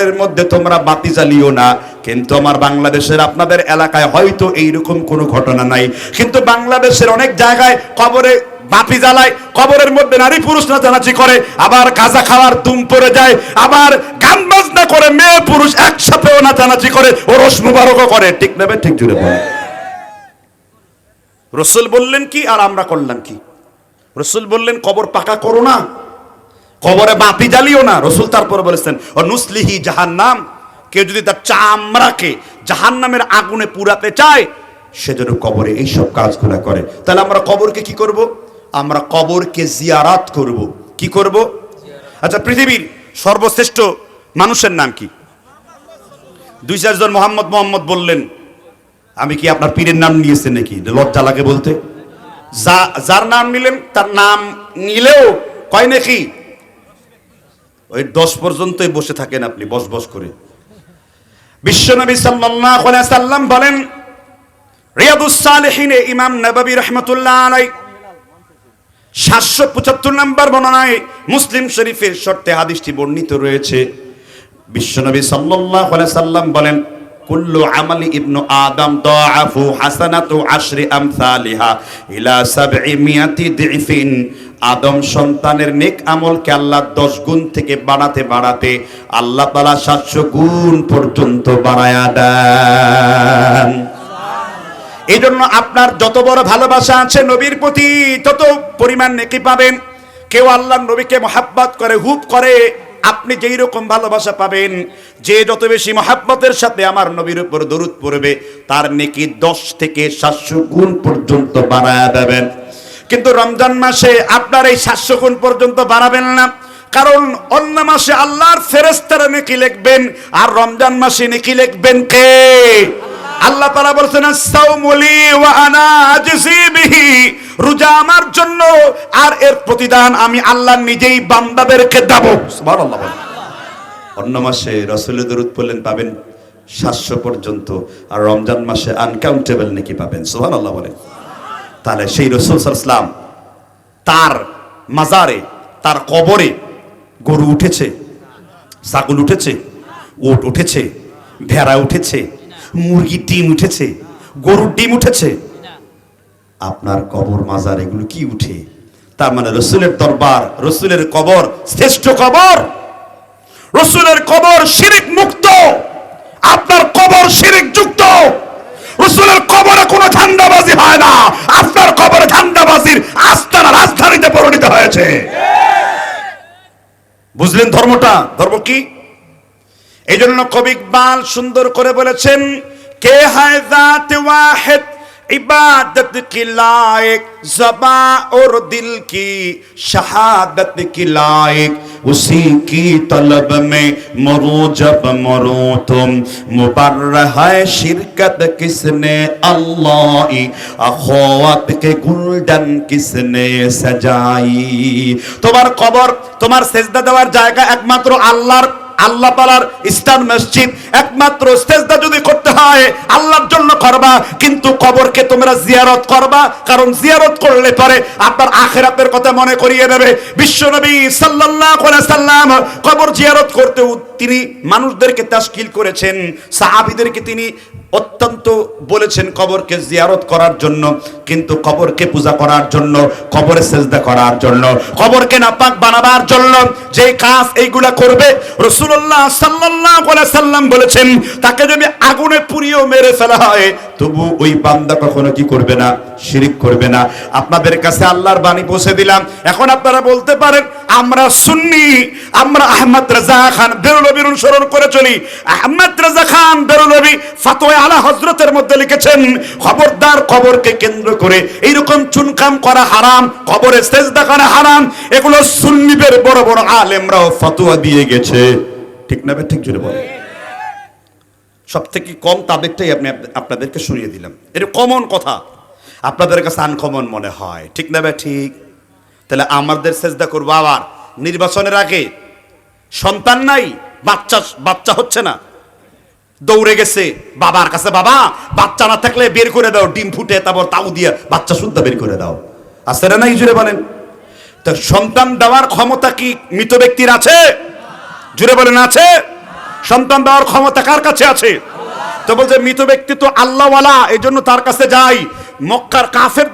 এর মধ্যে তোমরা বাতি জ্বালিও না। কিন্তু আমার বাংলাদেশের আপনাদের এলাকায় হয়তো এইরকম কোনো ঘটনা নাই। কিন্তু বাংলাদেশের অনেক জায়গায় কবরে বাতি জ্বালায়, কবরের মধ্যে নারী পুরুষ নাচানাচি করে, আবার গাঁজা খাওয়ার দুম পড়ে যায়, আবার গান বাজনা করে মেয়ে পুরুষ একসাথেও নাচানাচি করে ও রস মুবারকও করে। ঠিক নেবে ঠিক জুড়ে বলে। রসুল বললেন কি আর আমরা করলাম কি? রসুল বললেন, কবর পাকা করো না। কবরে বাতি জ্বালিও না। রসুল তারপর বলেছেন ও নুসলিহি জাহান্নাম। কেউ যদি তার চামড়াকে জাহান্নামের আগুনে পুরাতে চায় সেজন্য কবরে এইসব কাজগুলো করে। তাহলে আমরা কবরকে কি করব? আমরা কবরকে জিয়ারাত করব। কি করব? আচ্ছা পৃথিবীর সর্বশ্রেষ্ঠ মানুষের নাম কি? দুই চারজন মোহাম্মদ মোহাম্মদ বললেন, আমি কি আপনার পীরের নাম নিয়েছেন নাকি? লজ্জা লাগে বলতে। যা যার নাম নিলেন, তার নাম নিলেও কয় নাকি? ওই দশ পর্যন্তই বসে থাকেন আপনি, বস বস করে। বিশ্বনবী সাল্লাম বলেন, রিয়াদুস সালিহিনে ইমাম নববী রহমতুল্লাহ আলাই সাতশো পঁচাত্তর নম্বর বর্ণনায় মুসলিম শরীফের শর্তে হাদিসটি বর্ণিত রয়েছে। বিশ্বনবী সাল্লাহ সাল্লাম বলেন কুল্লু আমালি ইবনু আদম দাআফু হাসানাতু আশরি আমসালিহা ইলা সাবঈ মিয়াতি দিফিন। আদম সন্তানের নেক আমলকে আল্লাহ দশ গুণ থেকে বাড়াতে বাড়াতে আল্লাহ তাআলা সাতশো গুণ পর্যন্ত বাড়ায়া দেন। এই জন্য আপনার যত বড় ভালোবাসা আছে নবীর প্রতি তত পরিমাণ নেকি পাবেন। কেউ আল্লাহ নবীকে মহাব্বত করে হুপ করে আপনি যেই রকম ভালোবাসা পাবেন, যে যত বেশি মহাব্বতের সাথে আমার নবীর উপর দরুদ পড়বে, তার নেকি দশ থেকে সাতশো গুণ পর্যন্ত বাড়ায় দেবেন। কিন্তু রমজান মাসে আপনার এই সাতশো গুণ পর্যন্ত বাড়াবেন না, কারণ অন্য মাসে আল্লাহর ফেরেস্তারা নেকি লিখবেন, আর রমজান মাসে নেকি লিখবেন কে? আল্লাহ তাআলা বলছেন রোজা আমার জন্য আর এর প্রতিদান আমি আল্লাহ নিজেই বান্দাদেরকে দেব। অন্য মাসে রাসূলের দরুদ পড়লেন, পাবেন সাতশো পর্যন্ত। আর রমজান মাসে আনকাউন্টেবল নাকি পাবেন? সুবহানাল্লাহ বলেন। তাহলে সেই রসুল সাল্লাম তার মাজারে, তার কবরে গরু উঠেছে, ছাগল উঠেছে ওট উঠেছে, ভেড়া উঠেছে মুরগির ডিম উঠেছে গরুর ডিম উঠেছে। আপনার কবর মাজার এগুলো কি উঠে? তার মানে রসুলের দরবার রসুলের কবর শ্রেষ্ঠ কবর। রসুলের কবর শিরিক মুক্ত। আপনার কবর শিরিক যুক্ত। রসুলের কবরে কোনো ঝান্ডাবাজি হয় না। আপনার কবরে ঝান্ডাবাজির আস্তানা রাজধানীতে পরিণত হয়েছে। বুঝলেন ধর্মটা? ধর্ম কি? এই জন্য কবি ইকবাল সুন্দর করে বলেছেন কে হায় জাত ওয়াহিদ इबादत की लायक जबा और दिल की शहादत की लायक उसी की तलब में मरो जब मरो तुम मुबर्र है शिरकत किसने अल्लाह अखोवत के गुलडन किसने सजाई তোমার কবর তোমার সেজদা দেওয়ার জায়গা একমাত্র আল্লাহর আল্লাহ তালার ইস্টার্ন মসজিদ একমাত্র সেজদা যদি করতে হয়, আল্লাহর জন্য করবা, কিন্তু কবরকে তোমরা জিয়ারত করবা, কারণ জিয়ারত করলে পরে আপনার আখেরাতের কথা মনে করিয়ে দেবে। বিশ্বনবী সাল্লাল্লাহু আলাইহি সাল্লাম কবর জিয়ারত করতে তিনি মানুষদেরকে তাশকিল করেছেন, সাহাবীদেরকে তিনি অত্যন্ত বলেছেন কবরকে জিয়ারত করার জন্য, কিন্তু কবরকে পূজা করার জন্য, কবরে সেজদা করার জন্য, কবরকে নাপাক বানাবার জন্য যে কাজ এইগুলা করবে রসুল্লাহ সাল্লাম বলেছেন, তাকে যদি আগুনে পুড়িয়েও মেরে ফেলা হয়, তবু ওই বান্দা কখনো কি করবে না, শিরিক করবে না। আপনাদের কাছে আল্লাহর বাণী পৌঁছে দিলাম। এখন আপনারা বলতে পারেন, আমরা সুন্নি, আমরা আহমদ রাজা খান বেরুলবির অনুসরণ করে চলি। আহমদ রাজা খান বেরুলবি ফাতোয়া আলা হজরতের মধ্যে লিখেছেন, খবরদার কবরকে কেন্দ্র করে এইরকম চুনকাম করা হারাম কবরে সেজদা করা হারাম, এগুলো সুন্নিদের বড় বড় আলেমরাও ফতোয়া দিয়ে গেছে। ঠিক না ঠিক জুড়ে বলে সব থেকে কম তাদেরটাই আপনি আপনাদেরকে শুনিয়ে দিলাম। এটা কমন কথা, আপনাদের কাছে আনকমন মনে হয়। ঠিক না? ঠিক? তাহলে আমাদের চেষ্টা করব আবার। নির্বাচনের আগে সন্তান নাই, বাচ্চা বাচ্চা হচ্ছে না। দৌড়ে গেছে। বাবার কাছে, বাবা, বাচ্চা না থাকলে বের করে দাও, ডিম ফুটে তারপর তাও দিয়ে বাচ্চা শুদ্ধ বের করে দাও। আছে না জুড়ে বলেন? তো সন্তান দেওয়ার ক্ষমতা কি মৃত ব্যক্তির আছে? জুড়ে বলেন, আছে। সন্তান দেওয়ার ক্ষমতা কার কাছে আছে? তো বলছে, মৃত ব্যক্তি তো আল্লাহওয়ালা এই জন্য তার কাছে যাই। মক্কার কাফের